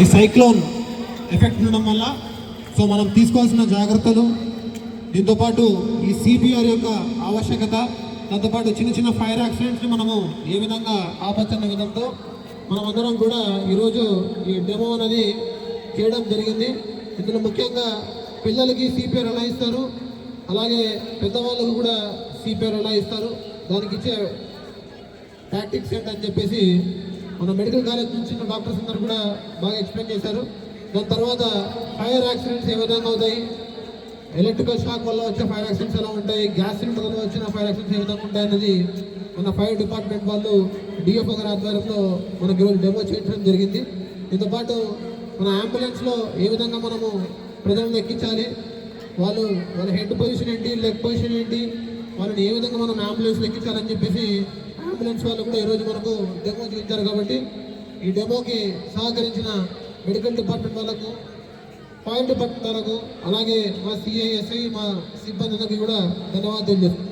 ఈ cyclone effect ఉండడం వల్ల సో మనం తీసుకోవాల్సిన జాగ్రత్తలు దీంతోపాటు ఈ సిపిఆర్ యొక్క ఆవశ్యకత దాంతోపాటు చిన్న చిన్న ఫైర్ యాక్సిడెంట్స్ని మనము ఏ విధంగా ఆపచ్చన్న విధంతో మనమందరం కూడా ఈరోజు ఈ డెమో అనేది చేయడం జరిగింది. ఇందులో ముఖ్యంగా పిల్లలకి సిపిఆర్ ఎలా ఇస్తారు అలాగే పెద్దవాళ్ళకు కూడా సిపిఆర్ ఎలా ఇస్తారు దానికి ఇచ్చే టాక్టిక్స్ ఏంటని చెప్పేసి మన మెడికల్ కాలేజ్ నుంచి డాక్టర్స్ అందరూ కూడా బాగా ఎక్స్ప్లెయిన్ చేశారు. దాని తర్వాత ఫైర్ యాక్సిడెంట్స్ ఏ విధంగా అవుతాయి? ఎలక్ట్రికల్ షాక్ వల్ల వచ్చే ఫైర్ యాక్సిడెంట్స్ ఎలా ఉంటాయి? గ్యాస్ సిలిండర్ వల్ల వచ్చిన ఫైర్ యాక్సిడెంట్స్ ఏ విధంగా ఉంటాయి అనేది మన ఫైర్ డిపార్ట్మెంట్ వాళ్ళు డిఎఫ్ఓ గారి ఆధ్వర్యంలో మనకి ఈరోజు డెమో చేయడం జరిగింది. దీంతో పాటు మన అంబులెన్స్లో ఏ విధంగా మనము ప్రజలను ఎక్కించాలి? వాళ్ళు వాళ్ళ హెడ్ పొజిషన్ ఏంటి లెగ్ పొజిషన్ ఏంటి? వాళ్ళని ఏ విధంగా మనం అంబులెన్స్లో ఎక్కించాలని చెప్పేసి అంబులెన్స్ వాళ్ళు కూడా ఈరోజు మనకు డెమో చూపించారు కాబట్టి ఈ డెమోకి సహకరించిన మెడికల్ డిపార్ట్మెంట్ వాళ్ళకు ఫైర్ డిపార్ట్మెంట్ వాళ్ళకు అలాగే మా సిఐఎస్ఐ మా సిబ్బంది అందరికీ కూడా ధన్యవాదాలు తెలియజేస్తున్నాను